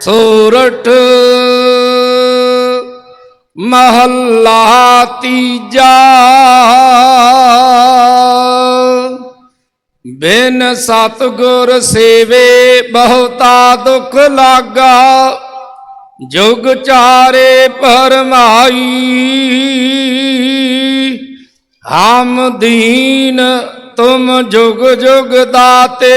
ਸੋਰਠ ਮਹੱਲਾ ਤੀਜਾ। ਬਿਨ ਸਤਗੁਰ ਸੇਵੇ ਬਹੁਤਾ ਦੁਖ ਲਾਗਾ, ਜੁਗ ਚਾਰੇ ਪਰਮਾਈ। ਹਮ ਦੀਨ ਤੁਮ ਜੁਗ ਜੁਗ ਦਾਤੇ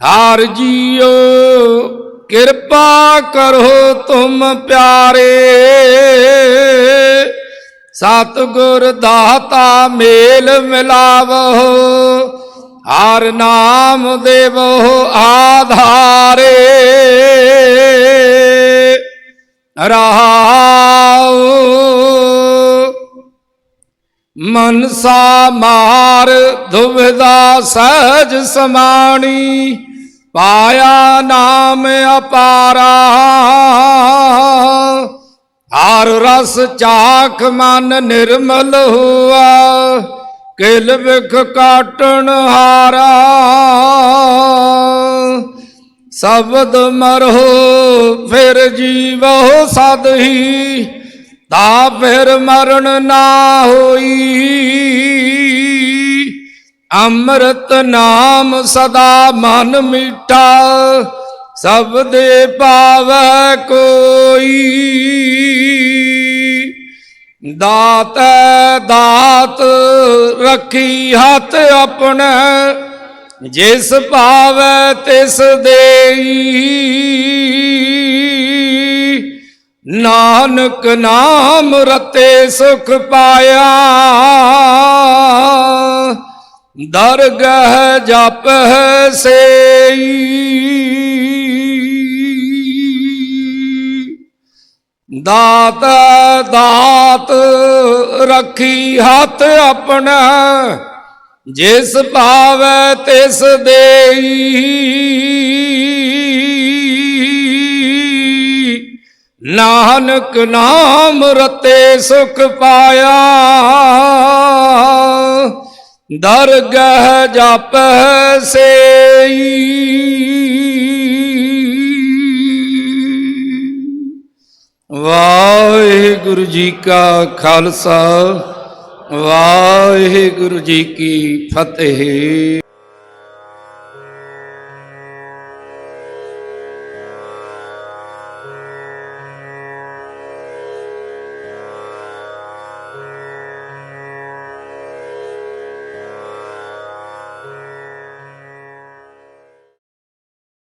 ਹਾਰ ਜੀਓ, ਕਿਰਪਾ ਕਰੋ ਤੁਮ ਪਿਆਰੇ। ਸਤਗੁਰ ਦਾਤਾ ਮੇਲ ਮਿਲਾਵੋ, ਹਰ ਨਾਮ ਦੇਵੋ ਆਧਾਰੇ। ਰਹਾਉ ਮਨਸਾ ਮਾਰ ਦੁਬਿਧਾ ਸਹਜ ਸਮਾਣੀ ਪਾਇਆ ਨਾਮ ਅਪਾਰਾ। ਹਰ ਰਸ ਚਾਖ ਮਨ ਨਿਰਮਲ ਹੁਆ, ਕਿਲ ਵਿਖ ਕਾਟਣ ਹਾਰਾ। ਸ਼ਬਦ ਮਰੋ ਫਿਰ ਜੀਵੋ ਸਦ ਹੀ, ਤਾ ਫਿਰ ਮਰਨ ਨਾ ਹੋਈ। ਅੰਮ੍ਰਿਤ ਨਾਮ ਸਦਾ ਮਨ ਮੀਠਾ, ਸਭ ਦੇ ਪਾਵੈ ਕੋਈ। ਦਾਤ ਦਾਤ ਰੱਖੀ ਹੱਥ ਆਪਣਾ, ਜਿਸ ਭਾਵੈ ਤਿਸ ਦੇਈ। ਨਾਨਕ ਨਾਮ ਰਤੇ ਸੁਖ ਪਾਇਆ। ਦਰਗਹ ਹੈ ਸੇਈ। ਦਾਤ ਦਾਤ ਰੱਖੀ ਹੱਥ ਆਪਣਾ, ਜਿਸ ਭਾਵੈ ਤਿਸ ਦੇਈ। ਨਾਨਕ ਨਾਮ ਰਤੇ ਸੁਖ ਪਾਇਆ। ਦਰਗਹ ਜਪ ਸੇਈ। ਵਾਹਿਗੁਰੂ ਜੀ ਕਾ ਖਾਲਸਾ ਵਾਹਿਗੁਰੂ ਜੀ ਕੀ ਫਤਿਹ।